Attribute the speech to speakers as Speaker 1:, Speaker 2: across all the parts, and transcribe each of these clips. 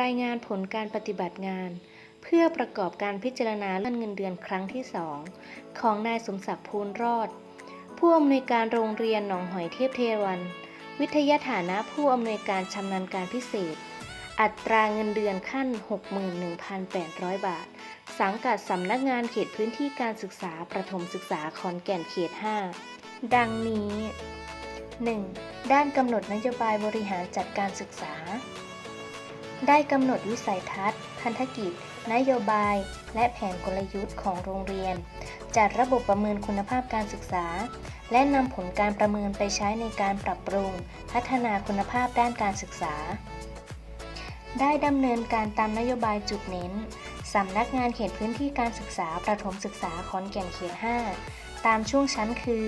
Speaker 1: รายงานผลการปฏิบัติงาน เพื่อประกอบการพิจารณาเลื่อนเงินเดือนครั้งที่ 2 ของนายสมศักดิ์ภูลรอด ผู้อำนวยการโรงเรียนหนองหอยเทพเทวัน วิทยาฐานะผู้อำนวยการชำนาญการพิเศษ อัตราเงินเดือนขั้น 61,800 บาท สังกัดสำนักงานเขตพื้นที่การศึกษาประถมศึกษาขอนแก่นเขต 5 ดังนี้ 1. ด้านกำหนดนโยบายบริหารจัดการศึกษา ได้กำหนดวิสัยทัศน์ พันธกิจ นโยบาย และแผนกลยุทธ์ของโรงเรียน จัดระบบประเมินคุณภาพการศึกษา และนำผลการประเมินไปใช้ในการปรับปรุง พัฒนาคุณภาพด้านการศึกษา ได้ดำเนินการตามนโยบายจุดเน้นสำนักงานเขตพื้นที่การศึกษาประถมศึกษาขอนแก่นเขต 5 ตามช่วงชั้นคือ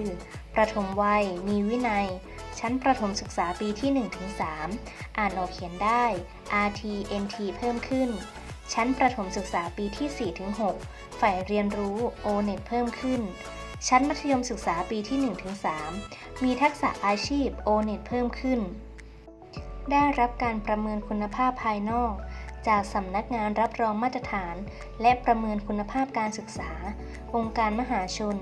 Speaker 1: ประถมวัย มีวินัย ชั้นประถมศึกษาปีที่ 1-3 อ่านออกเขียนได้ RT NT เพิ่มขึ้น ชั้นประถมศึกษาปีที่ 4-6 ฝ่ายเรียนรู้ ONET เพิ่มขึ้น ชั้นมัธยมศึกษาปีที่ 1-3 มีทักษะอาชีพ ONET เพิ่มขึ้น ได้รับการประเมินคุณภาพภายนอก จากสำนักงานรับรองมาตรฐาน และประเมินคุณภาพการศึกษา องค์การมหาชน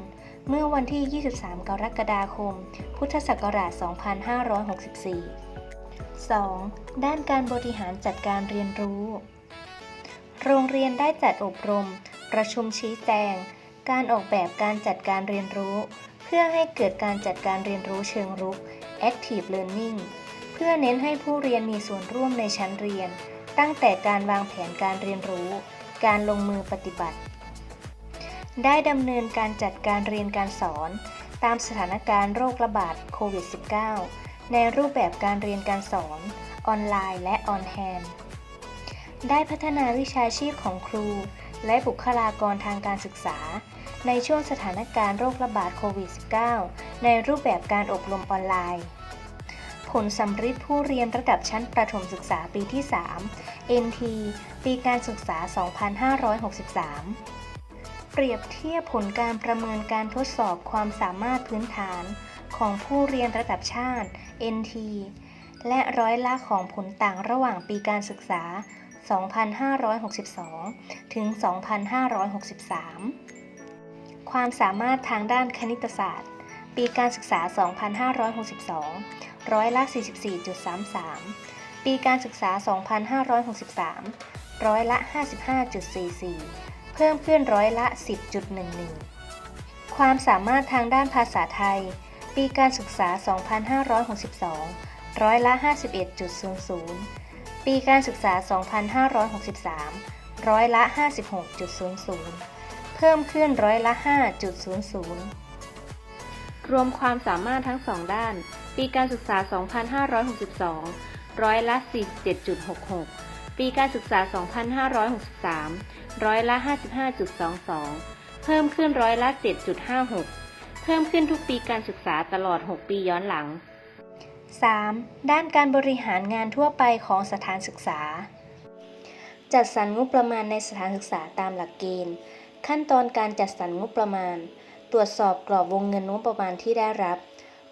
Speaker 1: เมื่อวันที่ 23 กรกฎาคม พุทธศักราช 2564 2. ด้านการบริหารจัดการเรียนรู้ โรงเรียนได้จัดอบรม ประชุมชี้แจง การออกแบบการจัดการเรียนรู้ เพื่อให้เกิดการจัดการเรียนรู้เชิงรุก Active Learning เพื่อเน้นให้ผู้เรียนมีส่วนร่วมในชั้นเรียน ตั้งแต่การวางแผนการเรียนรู้ การลงมือปฏิบัติ ได้ดำเนินการจัดการเรียนการสอน ตามสถานการณ์โรคระบาดโควิด -19 ในรูปแบบการเรียนการสอน ออนไลน์และออนแฮนได้พัฒนาวิชาชีพของครู และบุคลากรทางการศึกษา ในช่วงสถานการณ์โรคระบาดโควิด -19 ในรูปแบบการอบรมออนไลน์ ผลสำฤทธิ์ผู้เรียนระดับชั้นประถมศึกษาปีที่ 3 NT ปีการศึกษา 2563 เปรียบเทียบผลการประเมินการทดสอบความสามารถพื้นฐานของผู้เรียนระดับชาติ NT และร้อยละของผลต่างระหว่างปีการศึกษา 2562 ถึง 2563 ความสามารถทางด้านคณิตศาสตร์ ปีการศึกษา 2562 ร้อยละ 44.33 ปีการศึกษา 2563 ร้อยละ 55.44 เพิ่มขึ้นร้อยละ 10.11 ความสามารถทางด้านภาษาไทย ปีการศึกษา 2562 ร้อยละ 51.00 ปีการศึกษา 2563 ร้อยละ 56.00 เพิ่มขึ้นร้อยละ 5.00 รวมความสามารถทั้งสองด้าน ปีการศึกษา 2562 ร้อยละ 47.66 ปีการศึกษา 2563 ร้อยละ 55.22 เพิ่มขึ้นร้อยละ 7.56 เพิ่มขึ้นทุกปีการศึกษาตลอด 6 ปีย้อนหลัง 3. ด้านการบริหารงานทั่วไปของสถานศึกษา จัดสรรงบประมาณในสถานศึกษาตามหลักเกณฑ์ ขั้นตอนการจัดสรรงบประมาณ ตรวจสอบกรอบวงเงินงบประมาณที่ได้รับ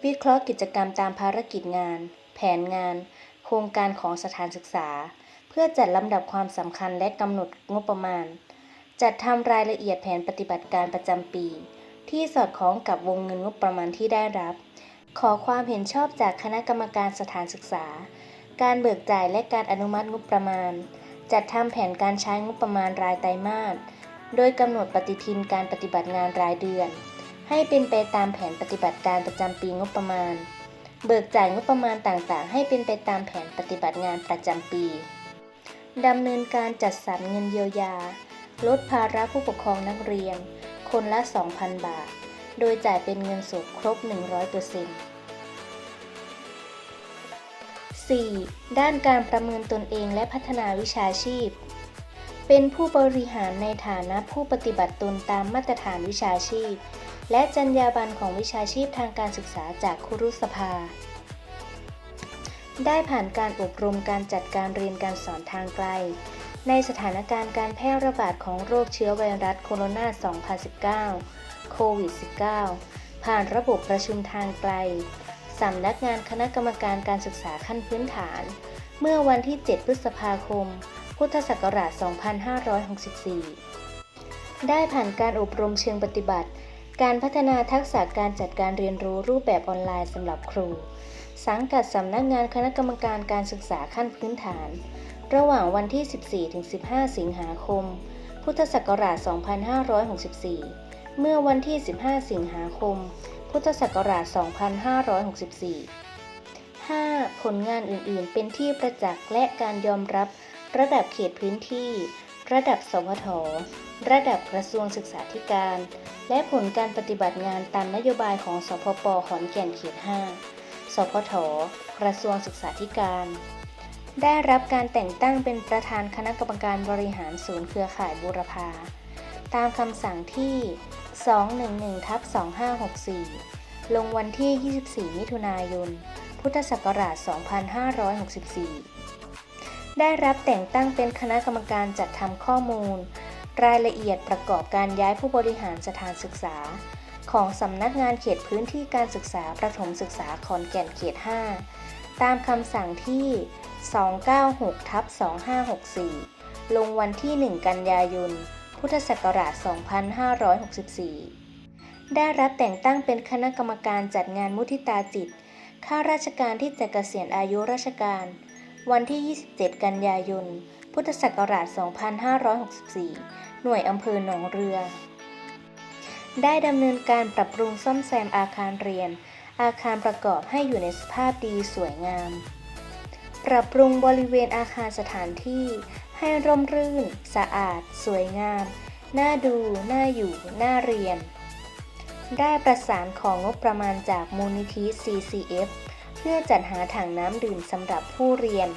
Speaker 1: วิเคราะห์กิจกรรมตามภารกิจงาน แผนงาน โครงการของสถานศึกษา เพื่อจัดลำดับความสำคัญและกำหนดงบประมาณ จัดทำรายละเอียดแผนปฏิบัติการประจำปี ที่สอดคล้องกับวงเงินงบประมาณที่ได้รับ ขอความเห็นชอบจากคณะกรรมการสถานศึกษา การเบิกจ่ายและการอนุมัติงบประมาณ จัดทำแผนการใช้งบประมาณรายไตรมาสโดยกำหนดปฏิทินการปฏิบัติงานรายเดือน ให้เป็นไปตามแผนปฏิบัติการประจำปีงบประมาณ เบิกจ่ายงบประมาณต่างๆ ให้เป็นไปตามแผนปฏิบัติงานประจำปี ดำเนินการจัดสรรเงินเยียวยา ลดภาระผู้ปกครองนักเรียน คนละ 2,000 บาท โดยจ่ายเป็นเงินสดครบ 100% 4. ด้านการประเมินตนเองและพัฒนาวิชาชีพ เป็นผู้บริหารในฐานะผู้ปฏิบัติตนตามมาตรฐานวิชาชีพ และจรรยาบรรณของวิชาชีพทางการศึกษาจากครุสภา ได้ผ่านการอบรมการจัดการเรียนการสอนทางไกล ในสถานการณ์การแพร่ระบาดของโรคเชื้อไวรัสโคโรนา 2019 โควิด -19 ผ่านระบบประชุมทางไกล สำนักงานคณะกรรมการการศึกษาขั้นพื้นฐาน เมื่อวันที่ 7 พฤษภาคม พุทธศักราช 2564 ได้ผ่านการอบรมเชิงปฏิบัติ การพัฒนาทักษะการจัดการเรียนรู้รูปแบบออนไลน์สำหรับครู สังกัดสำนักงานคณะกรรมการการศึกษาขั้นพื้นฐาน ระหว่างวันที่ 14-15 สิงหาคม พุทธศักราช 2564 เมื่อวันที่ 15 สิงหาคม พุทธศักราช 2564 5. ผลงานอื่นๆ เป็นที่ประจักษ์และการยอมรับระดับเขตพื้นที่ ระดับสพทระดับกระทรวงศึกษาธิการ และผลการปฏิบัติงานตามนโยบายของสพปขอนแก่นเขต 5 สพทกระทรวงศึกษาธิการ ได้รับการแต่งตั้งเป็นประธานคณะกรรมการบริหารศูนย์เครือข่ายบูรพา ตามคำสั่งที่ 211ทับ2564 ลงวันที่ 24 มิถุนายน พุทธศักราช 2564 ได้รับแต่งตั้งเป็นคณะกรรมการจัดทำข้อมูล รายละเอียดประกอบการย้ายผู้บริหารสถานศึกษา ของสำนักงานเขตพื้นที่การศึกษาประถมศึกษาขอนแก่นเขต 5 ตามคำสั่งที่ 296ทับ2564 ลงวันที่ 1 กันยายน พุทธศักราช 2564 ได้รับแต่งตั้งเป็นคณะกรรมการจัดงานมุทิตาจิต ข้าราชการที่จะเกษียณอายุราชการ วันที่ 27 กันยายน พุทธศักราช 2564 หน่วยอำเภอหนองเรือ ได้ดำเนินการปรับปรุงซ่อมแซมอาคารเรียน อาคารประกอบให้อยู่ในสภาพดีสวยงาม ปรับปรุงบริเวณอาคารสถานที่ ให้ร่มรื่น สะอาด สวยงาม น่าดู น่าอยู่ น่าเรียน ได้ประสานของงบประมาณจากมูลนิธิ CCF เพื่อจัดหาถังน้ำดื่มสำหรับผู้เรียน